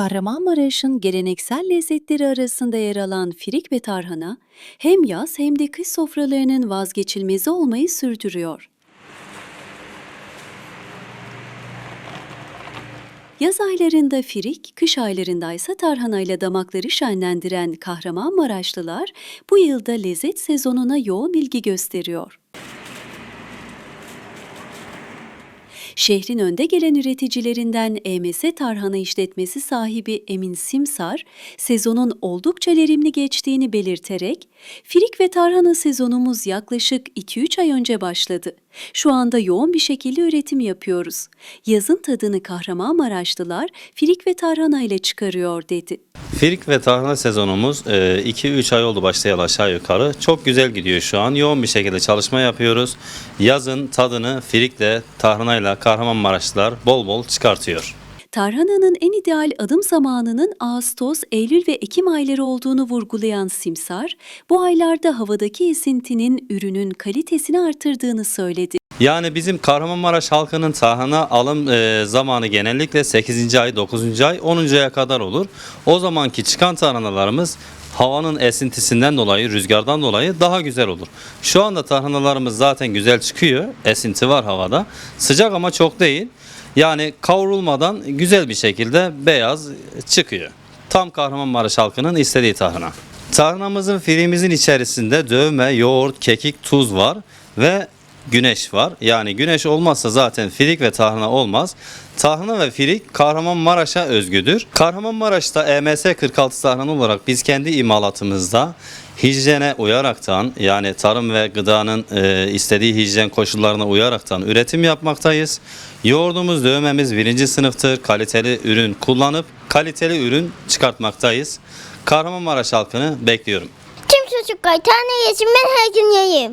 Kahramanmaraş'ın geleneksel lezzetleri arasında yer alan firik ve tarhana hem yaz hem de kış sofralarının vazgeçilmezi olmayı sürdürüyor. Yaz aylarında firik, kış aylarında ise tarhanayla damakları şenlendiren Kahramanmaraşlılar bu yılda lezzet sezonuna yoğun ilgi gösteriyor. Şehrin önde gelen üreticilerinden EMS Tarhana işletmesi sahibi Emin Simsar, sezonun oldukça verimli geçtiğini belirterek, firik ve tarhana sezonumuz yaklaşık 2-3 ay önce başladı. Şu anda yoğun bir şekilde üretim yapıyoruz. Yazın tadını Kahramanmaraşlılar firik ve tarhana ile çıkarıyor dedi. Firik ve tarhana sezonumuz 2-3 ay oldu başlayalı aşağı yukarı. Çok güzel gidiyor şu an. Yoğun bir şekilde çalışma yapıyoruz. Yazın tadını firikle, tarhanayla Kahramanmaraşlılar bol bol çıkartıyor. Tarhananın en ideal adım zamanının Ağustos, Eylül ve Ekim ayları olduğunu vurgulayan Simsar, bu aylarda havadaki esintinin ürünün kalitesini artırdığını söyledi. Yani bizim Kahramanmaraş halkının tarhana alım e, zamanı genellikle 8. ay, 9. ay, 10. aya kadar olur. O zamanki çıkan tarhanalarımız havanın esintisinden dolayı, rüzgardan dolayı daha güzel olur. Şu anda tarhanalarımız zaten güzel çıkıyor. Esinti var havada. Sıcak ama çok değil. Yani kavrulmadan güzel bir şekilde beyaz çıkıyor. Tam Kahramanmaraş halkının istediği tarhana. Tarhanamızın firimizin içerisinde dövme, yoğurt, kekik, tuz var ve güneş var. Yani güneş olmazsa zaten firik ve tarhana olmaz. Tarhana ve firik Kahramanmaraş'a özgüdür. Kahramanmaraş'ta EMS 46 tarhana olarak biz kendi imalatımızda hijyene uyaraktan yani tarım ve gıdanın e, istediği hijyen koşullarına uyaraktan üretim yapmaktayız. Yoğurdumuz, dövmemiz birinci sınıftır. Kaliteli ürün kullanıp kaliteli ürün çıkartmaktayız. Kahramanmaraş halkını bekliyorum. Tüm çocuklar tane yesin ben her gün yiyeyim.